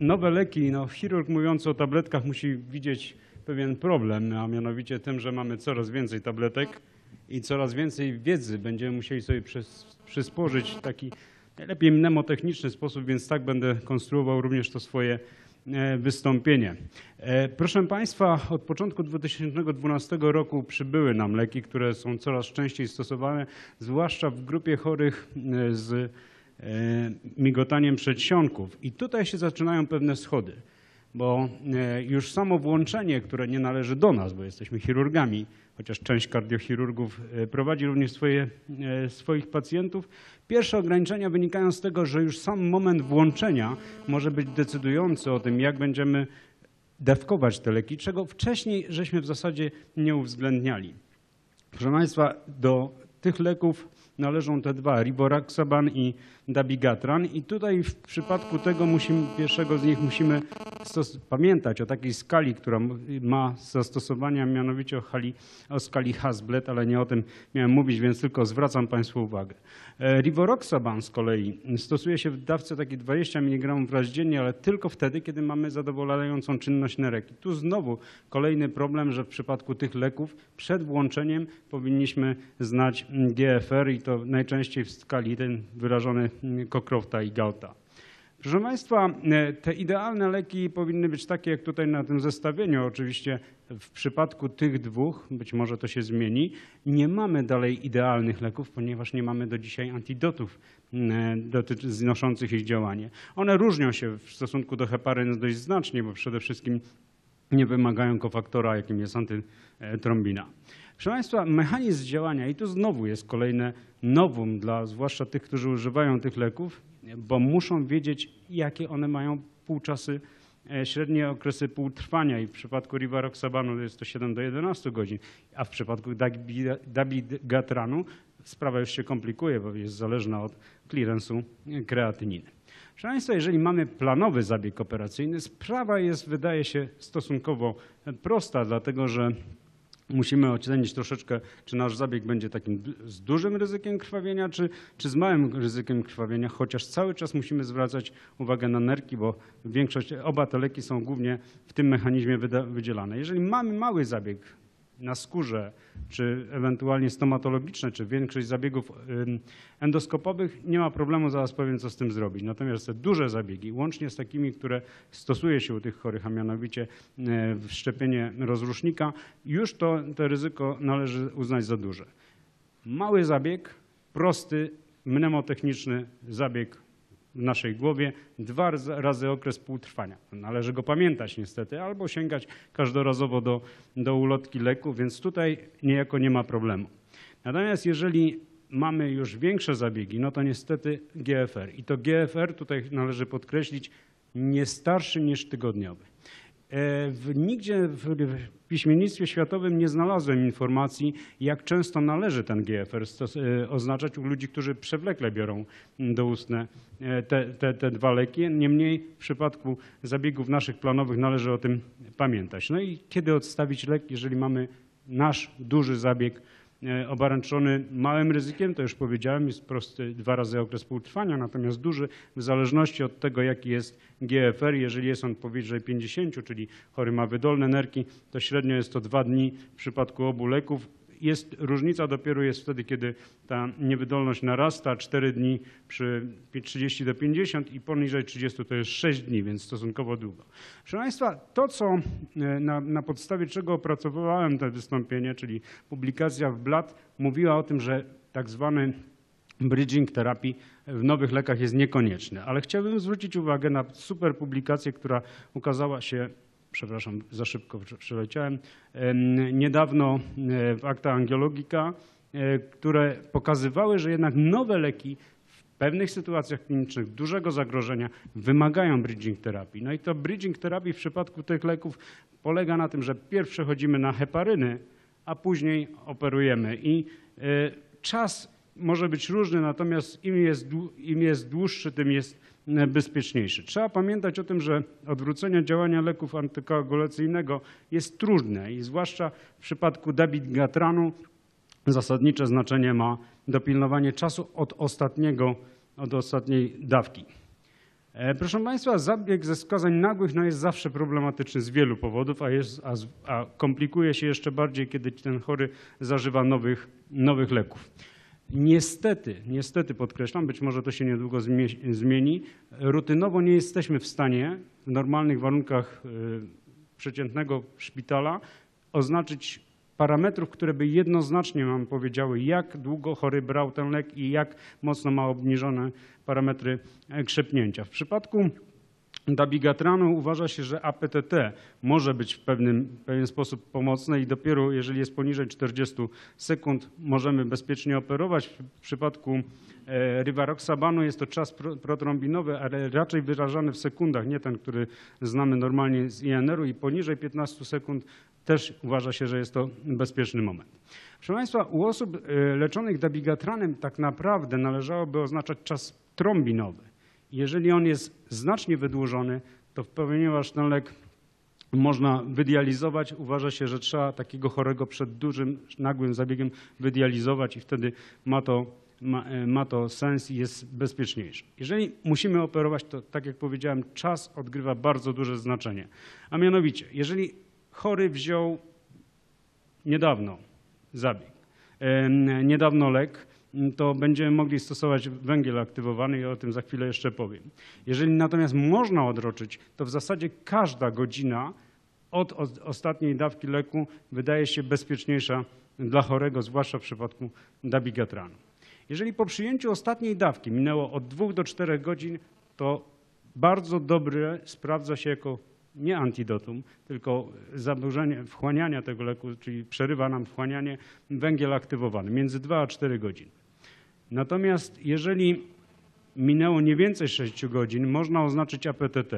nowe leki, no chirurg mówiąc o tabletkach musi widzieć pewien problem, a mianowicie tym, że mamy coraz więcej tabletek i coraz więcej wiedzy będziemy musieli sobie przys- przysporzyć taki najlepiej mnemotechniczny sposób, więc tak będę konstruował również to swoje e, wystąpienie. E, Proszę Państwa, od początku 2012 roku przybyły nam leki, które są coraz częściej stosowane, zwłaszcza w grupie chorych e, z migotaniem przedsionków. I tutaj się zaczynają pewne schody, bo e, już samo włączenie, które nie należy do nas, bo jesteśmy chirurgami, chociaż część kardiochirurgów e, prowadzi również swoje, e, swoich pacjentów. Pierwsze ograniczenia wynikają z tego, że już sam moment włączenia może być decydujący o tym, jak będziemy dawkować te leki, czego wcześniej żeśmy w zasadzie nie uwzględniali. Proszę Państwa, do tych leków należą te dwa, Rivaroxaban i Dabigatran i tutaj w przypadku tego musimy, pierwszego z nich musimy pamiętać o takiej skali, która ma zastosowania, mianowicie o, hali, o skali Hasbled, ale nie o tym miałem mówić, więc tylko zwracam Państwu uwagę. E, Rivaroxaban z kolei stosuje się w dawce takiej 20 mg raz dziennie, ale tylko wtedy, kiedy mamy zadowalającą czynność nerek. I tu znowu kolejny problem, że w przypadku tych leków przed włączeniem powinniśmy znać GFR i to najczęściej w skali ten wyrażony mm, Cochrofta i Gauta. Proszę Państwa, e, te idealne leki powinny być takie, jak tutaj na tym zestawieniu. Oczywiście w przypadku tych dwóch, być może to się zmieni, nie mamy dalej idealnych leków, ponieważ nie mamy do dzisiaj antidotów mm, dotyczy- znoszących ich działanie. One różnią się w stosunku do heparyn dość znacznie, bo przede wszystkim nie wymagają kofaktora, jakim jest antytrombina. Proszę Państwa, mechanizm działania, i tu znowu jest kolejne nowum dla zwłaszcza tych, którzy używają tych leków, bo muszą wiedzieć, jakie one mają półczasy, e, średnie okresy półtrwania i w przypadku Rivaroxabanu jest to 7 do 11 godzin, a w przypadku Dabi- Dabigatranu sprawa już się komplikuje, bo jest zależna od clearance'u kreatyniny. Proszę Państwa, jeżeli mamy planowy zabieg operacyjny, sprawa jest, wydaje się, stosunkowo prosta, dlatego że musimy ocenić troszeczkę, czy nasz zabieg będzie takim z dużym ryzykiem krwawienia, czy, czy z małym ryzykiem krwawienia, chociaż cały czas musimy zwracać uwagę na nerki, bo większość, oba te leki są głównie w tym mechanizmie wydzielane. Jeżeli mamy mały zabieg na skórze, czy ewentualnie stomatologiczne, czy większość zabiegów endoskopowych, nie ma problemu, zaraz powiem, co z tym zrobić. Natomiast te duże zabiegi, łącznie z takimi, które stosuje się u tych chorych, a mianowicie e, wszczepienie rozrusznika, już to, to ryzyko należy uznać za duże. Mały zabieg, prosty, mnemotechniczny zabieg w naszej głowie, dwa razy- okres półtrwania. Należy go pamiętać niestety, albo sięgać każdorazowo do, do ulotki leku, więc tutaj niejako nie ma problemu. Natomiast jeżeli mamy już większe zabiegi, no to niestety GFR. I to GFR tutaj należy podkreślić, nie starszy niż tygodniowy. E, W, nigdzie w w piśmiennictwie światowym nie znalazłem informacji, jak często należy ten GFR stos- e, oznaczać u ludzi, którzy przewlekle biorą doustne e, te, te, te dwa leki. Niemniej w przypadku zabiegów naszych planowych należy o tym pamiętać. No i kiedy odstawić lek, jeżeli mamy nasz duży zabieg obarczony małym ryzykiem, to już powiedziałem, jest prosty dwa razy okres półtrwania, natomiast duży w zależności od tego, jaki jest GFR, jeżeli jest on powyżej 50, czyli chory ma wydolne nerki, to średnio jest to dwa dni w przypadku obu leków. Jest, różnica dopiero jest wtedy, kiedy ta niewydolność narasta, 4 dni przy 30 do 50 i poniżej 30 to jest 6 dni, więc stosunkowo długo. Proszę Państwa, to co e, na, na podstawie czego opracowałem to wystąpienie, czyli publikacja w Blood, mówiła o tym, że tak zwany bridging terapii w nowych lekach jest niekonieczny. Ale chciałbym zwrócić uwagę na super publikację, która ukazała się, przepraszam, za szybko prze- przeleciałem, em, niedawno e, w Acta Angiologica, e, które pokazywały, że jednak nowe leki w pewnych sytuacjach klinicznych dużego zagrożenia wymagają bridging terapii. No i to bridging terapii w przypadku tych leków polega na tym, że pierw przechodzimy na heparyny, a później operujemy. I e, czas może być różny, natomiast im jest, im jest dłuższy, tym jest e, bezpieczniejszy. Trzeba pamiętać o tym, że odwrócenie działania leków antykoagulacyjnego jest trudne i zwłaszcza w przypadku dabigatranu zasadnicze znaczenie ma dopilnowanie czasu od ostatniego, od ostatniej dawki. E, Proszę Państwa, zabieg ze skazań nagłych no jest zawsze problematyczny z wielu powodów, a, jest, a, a komplikuje się jeszcze bardziej, kiedy ten chory zażywa nowych, nowych leków. Niestety, niestety podkreślam, być może to się niedługo zmie- zmieni, rutynowo nie jesteśmy w stanie w normalnych warunkach y, przeciętnego szpitala oznaczyć parametrów, które by jednoznacznie nam powiedziały, jak długo chory brał ten lek i jak mocno ma obniżone parametry e, krzepnięcia. W przypadku dabigatranu uważa się, że APTT może być w pewnym, pewien sposób pomocne i dopiero jeżeli jest poniżej 40 sekund możemy bezpiecznie operować. W przypadku e, rivaroxabanu jest to czas pro- protrombinowy, ale raczej wyrażany w sekundach, nie ten, który znamy normalnie z INR-u i poniżej 15 sekund też uważa się, że jest to bezpieczny moment. Proszę Państwa, u osób e, leczonych dabigatranem tak naprawdę należałoby oznaczać czas trombinowy. Jeżeli on jest znacznie wydłużony, to ponieważ ten lek można wydializować, uważa się, że trzeba takiego chorego przed dużym, nagłym zabiegiem wydializować i wtedy ma to, ma, e, ma to sens i jest bezpieczniejsze. Jeżeli musimy operować, to tak jak powiedziałem, czas odgrywa bardzo duże znaczenie. A mianowicie, jeżeli chory wziął niedawno zabieg, em, niedawno lek, to będziemy mogli stosować węgiel aktywowany i o tym za chwilę jeszcze powiem. Jeżeli natomiast można odroczyć, to w zasadzie każda godzina od ostatniej dawki leku wydaje się bezpieczniejsza dla chorego, zwłaszcza w przypadku dabigatranu. Jeżeli po przyjęciu ostatniej dawki minęło od 2 do 4 godzin, to bardzo dobre sprawdza się jako nie antidotum, tylko zaburzenie wchłaniania tego leku, czyli przerywa nam wchłanianie węgiel aktywowany między 2 a 4 godziny. Natomiast jeżeli minęło nie więcej 6 godzin, można oznaczyć APTT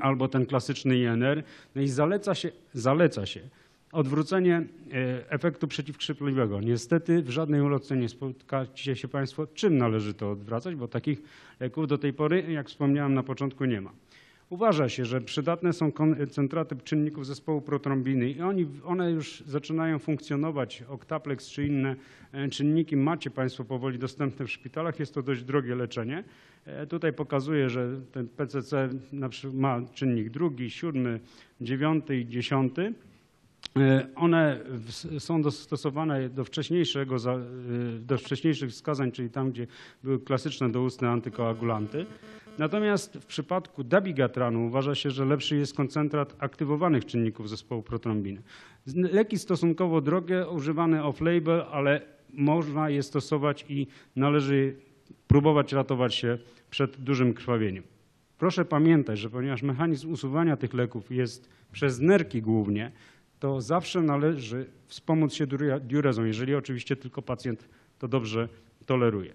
albo ten klasyczny INR. No i zaleca się, zaleca się odwrócenie e, efektu przeciwkrzypliwego. Niestety w żadnej ulotce nie spotkacie się Państwo, czym należy to odwracać, bo takich leków do tej pory, jak wspomniałem na początku, nie ma. Uważa się, że przydatne są koncentraty czynników zespołu protrombiny i oni, one już zaczynają funkcjonować. Octaplex czy inne e, czynniki macie Państwo powoli dostępne w szpitalach. Jest to dość drogie leczenie. E, Tutaj pokazuje, że ten PCC ma czynnik drugi, siódmy, dziewiąty i dziesiąty. E, One są dostosowane do, wcześniejszego, e, do wcześniejszych wskazań, czyli tam, gdzie były klasyczne doustne antykoagulanty. Natomiast w przypadku dabigatranu uważa się, że lepszy jest koncentrat aktywowanych czynników zespołu protrombiny. Leki stosunkowo drogie, używane off-label, ale można je stosować i należy próbować ratować się przed dużym krwawieniem. Proszę pamiętać, że ponieważ mechanizm usuwania tych leków jest przez nerki głównie, to zawsze należy wspomóc się diure- diurezą, jeżeli oczywiście tylko pacjent to dobrze toleruje.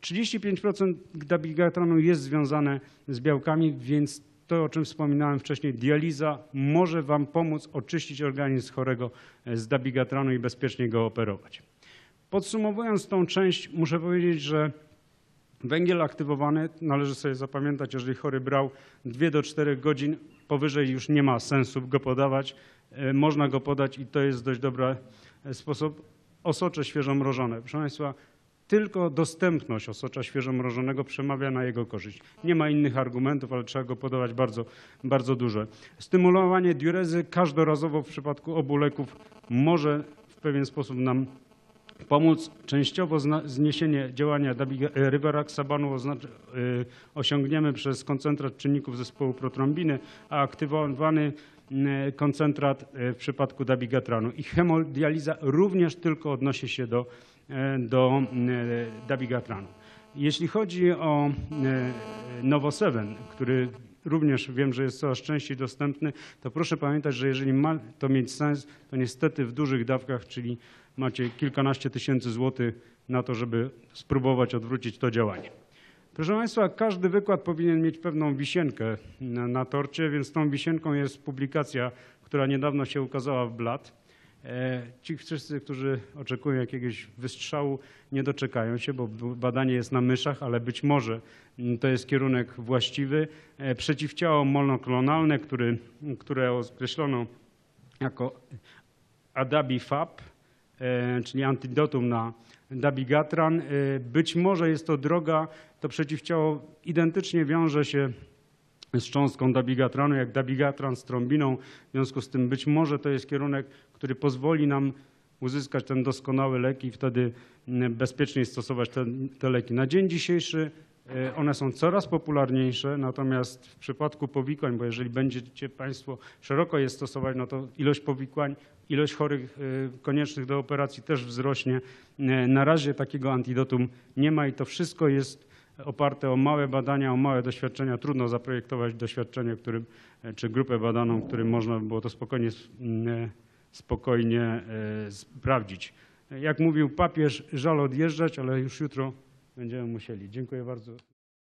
35% dabigatranu jest związane z białkami, więc to, o czym wspominałem wcześniej, dializa może Wam pomóc oczyścić organizm chorego z dabigatranu i bezpiecznie go operować. Podsumowując tą część, muszę powiedzieć, że Węgiel aktywowany należy sobie zapamiętać, jeżeli chory brał 2 do 4 godzin, powyżej już nie ma sensu go podawać. E, Można go podać i to jest dość dobry e, sposób. Osocze świeżo mrożone. Proszę Państwa, tylko dostępność osocza świeżo mrożonego przemawia na jego korzyść. Nie ma innych argumentów, ale trzeba go podawać bardzo, bardzo dużo. Stymulowanie diurezy każdorazowo w przypadku obu leków może w pewien sposób nam pomóc częściowo zniesienie działania e, rivaroxabanu oznacz- y, osiągniemy przez koncentrat czynników zespołu protrombiny, a aktywowany koncentrat y, w przypadku dabigatranu. I hemodializa również tylko odnosi się do, e, do dabigatranu. Jeśli chodzi o Novoseven, który również wiem, że jest coraz częściej dostępny, to proszę pamiętać, że jeżeli ma to mieć sens, to niestety w dużych dawkach, czyli macie kilkanaście tysięcy złotych na to, żeby spróbować odwrócić to działanie. Proszę Państwa, każdy wykład powinien mieć pewną wisienkę na, na torcie, więc tą wisienką jest publikacja, która niedawno się ukazała w Blat. E, Ci wszyscy, którzy oczekują jakiegoś wystrzału, nie doczekają się, bo badanie jest na myszach, ale być może mm, to jest kierunek właściwy. E, Przeciwciało monoklonalne, który, które określono jako Adabifab, e, czyli antidotum na dabigatran. Być może jest to droga, to przeciwciało identycznie wiąże się z cząstką dabigatranu, jak dabigatran z trombiną. W związku z tym być może to jest kierunek, który pozwoli nam uzyskać ten doskonały lek i wtedy mm, bezpieczniej stosować te, te leki. Na dzień dzisiejszy e, one są coraz popularniejsze, natomiast w przypadku powikłań, bo jeżeli będziecie Państwo szeroko je stosować, no to ilość powikłań, ilość chorych e, koniecznych do operacji też wzrośnie. E, Na razie takiego antidotum nie ma i to wszystko jest oparte o małe badania, o małe doświadczenia. Trudno zaprojektować doświadczenie, którym, e, czy grupę badaną, którym można by było to spokojnie, s- m, e, spokojnie e, sprawdzić. Jak mówił papież, żal odjeżdżać, ale już jutro będziemy musieli. Dziękuję bardzo.